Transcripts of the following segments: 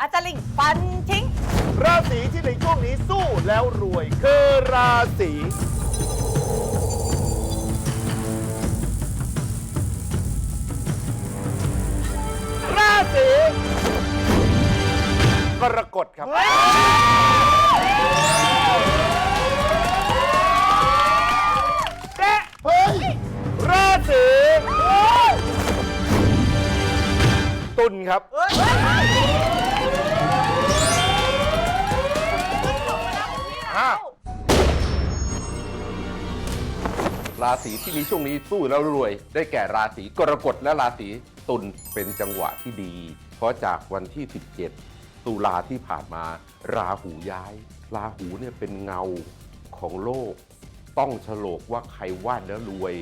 อาจารย์ลิงฟันทิ้ง ราศีที่ในช่วงนี้สู้แล้วรวย คือราศีราศีกรกฎครับ และเฮ้ยราศีตุลครับฮ ราศีที่มีช่วงนี้สู้แล้วรวย ได้แก่ราศีกรกฎและราศีตุลเป็นจังหวะที่ดี เพราะจากวันที่ 17 ตุลาที่ผ่านมา ราหูย้าย ราหูเนี่ยเป็นเงาของโลก ต้องฉลกว่าใครวาดแล้วรวย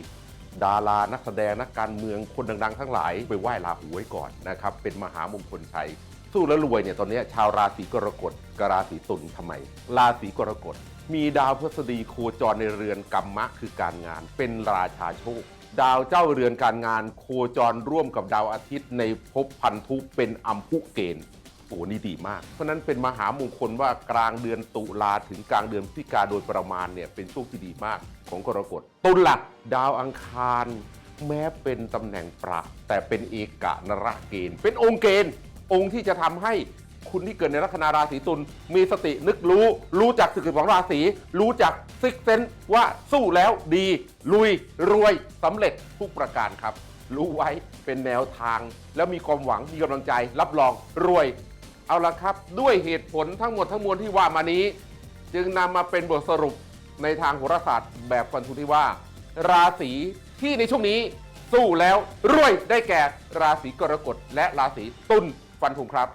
ดารานักแสดงนักการเมืองคนดัง ๆ ทั้งหลายไปไหว้ราหูไว้ก่อนนะครับ เป็นมหามงคลชัย สู้แล้วรวยเนี่ยตอนนี้ชาวราศีกรกฎกับราศีตุลทำไม ราศีกรกฎมีดาวพฤษฎีโคจรในเรือนกรรมะคือการงาน เป็นราชาโชค ดาวเจ้าเรือนการงานโคจรร่วมกับดาวอาทิตย์ในภพพันธุเป็นอัมพุเกณฑ์โอ้นี่ดีมาก เพราะนั้นเป็นมหามงคลว่ากลางเดือนตุลาถึงกลางเดือนพฤศจิกาโดยประมาณเนี่ยเป็นช่วงที่ดีมากของกรกฎตุลหลักดาวอังคาร แม้เป็นตำแหน่งประแต่เป็นเอกะนระเกณฑ์ เป็นองค์เกณฑ์ องค์ที่จะทำให้คุณที่เกิดในลัคนาราศีตุลมีสตินึกรู้รู้จักสึกของราศีรู้จักซิกเซนว่าสู้แล้วดี ลุย รวยสำเร็จทุกประการครับ รู้ไว้เป็นแนวทาง แล้วมีความหวังมีกำลังใจ รับรองรวย เอาละครับ ด้วยเหตุผลทั้งหมดทั้งมวลที่ว่ามานี้ จึงนำมาเป็นบทสรุปในทางโหราศาสตร์แบบฟันธงที่ว่า ราศีที่ในช่วงนี้สู้แล้วรวยได้แก่ราศีกรกฎและราศีตุล ฟันถุงครับ